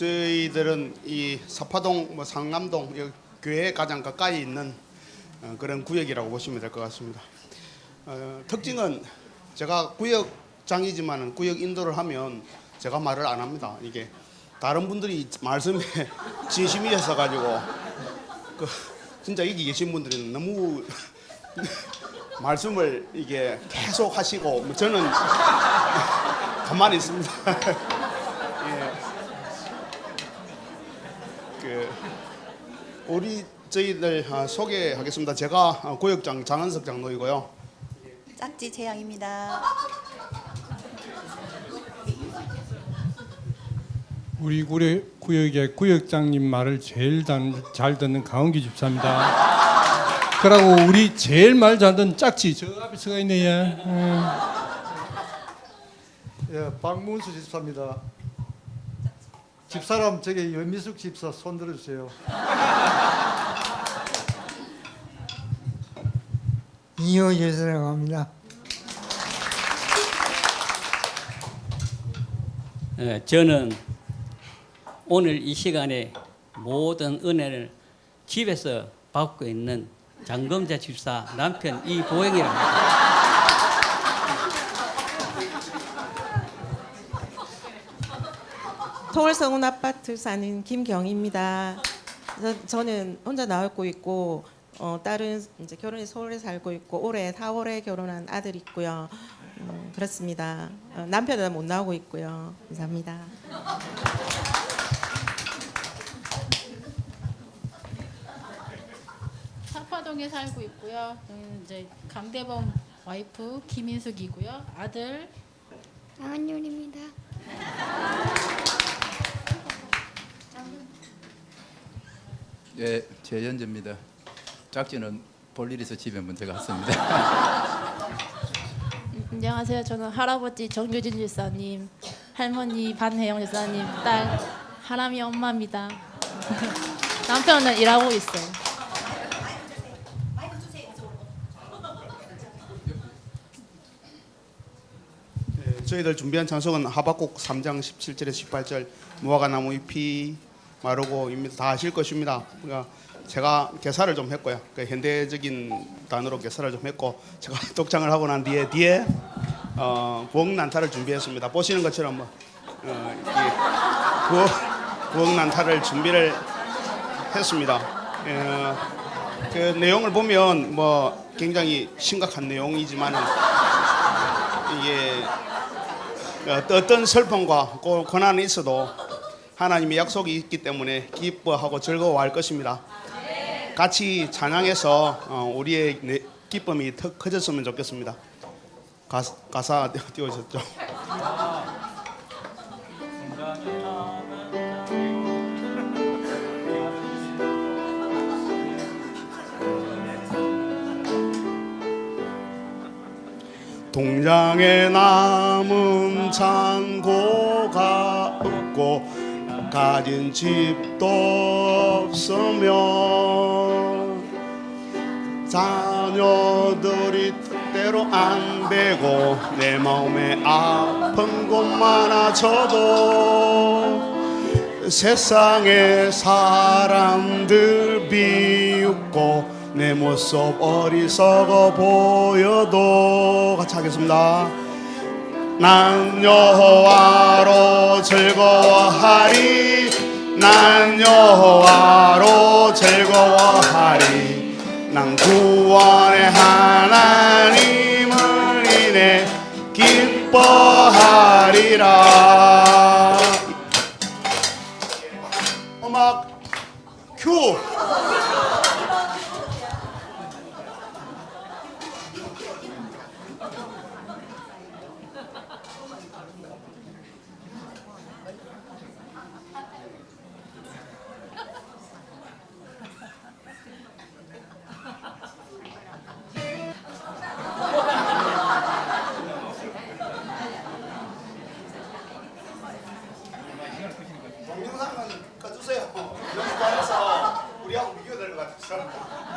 저희들은 이 사파동, 뭐 상남동 교회에 가장 가까이 있는 어, 그런 구역이라고 보시면 될 것 같습니다. 어, 특징은 제가 구역장이지만 구역 인도를 하면 제가 말을 안 합니다. 이게 다른 분들이 말씀에 진심이어서 가지고 그 진짜 여기 계신 분들은 너무 말씀을 이게 계속 하시고 뭐 저는 가만히 있습니다. 그 우리 저희들 아, 소개하겠습니다. 제가 아, 고역장 장은석 장로이고요. 짝지 재양입니다. 우리 구역, 구역의 구역장님 말을 제일 단- 잘 듣는 강원기 집사입니다. 그러고 우리 제일 말 잘 듣는 짝지 저 앞에 서가 있네 얘. 음. 예, 박문수 집사입니다. 집사람 저기 연미숙 집사 손 들어주세요. 이호재라고 합니다. 예, 저는 오늘 이 시간에 모든 은혜를 집에서 받고 있는 장검자 집사 남편 이보영이라고 합니다. 통월성운 아파트 사는 김경입니다. 저, 저는 혼자 나왔고 있고 어, 딸은 이제 결혼해 서울에 살고 있고 올해 4월에 결혼한 아들 있고요. 음, 그렇습니다. 어, 남편은 못 나오고 있고요. 감사합니다. 사파동에 살고 있고요. 저는 이제 강대범 와이프 김인숙이고요. 아들 장한율입니다. 예, 최현재입니다. 짝지는 볼일 있어 집에 먼저 갔습니다. 음, 안녕하세요. 저는 할아버지 정규진 집사님, 할머니 반혜영 집사님, 딸 하람이 엄마입니다. 남편은 일하고 있어요. 예, 저희들 준비한 찬송은 하박국 3장 17절에 18절 무화과 나무 잎이 마르고입니다. 다 아실 것입니다. 그러니까 제가 개사를 좀 했고요. 그 현대적인 단어로 개사를 좀 했고 제가 독창을 하고 난 뒤에 뒤에 어, 부엌 난타를 준비했습니다. 보시는 것처럼 뭐 어, 이 부엌, 부엌 난타를 준비를 했습니다. 예, 그 내용을 보면 뭐 굉장히 심각한 내용이지만은 이게 어, 어떤 고- 고난이 있어도 하나님의 약속이 있기 때문에 기뻐하고 즐거워할 것입니다. 같이 찬양해서 어, 우리의 내- 기쁨이 더 커졌으면 좋겠습니다. 가사, 가사 띄워주셨죠? 동장에 남은 창고가 없고 가진 집도 없으면 자녀들이 뜻대로 안 되고 내 마음에 아픈 곳 많아져도 세상의 사람들 비웃고 내 모습 어리석어 보여도 같이 하겠습니다. 난 여호와로 즐거워하리. 난 여호와로 즐거워하리. 난 구원의 하나님을 인해 기뻐하리라. 음악 큐 꺼주세요. 관해서 우리하고 비교될 것 같아서.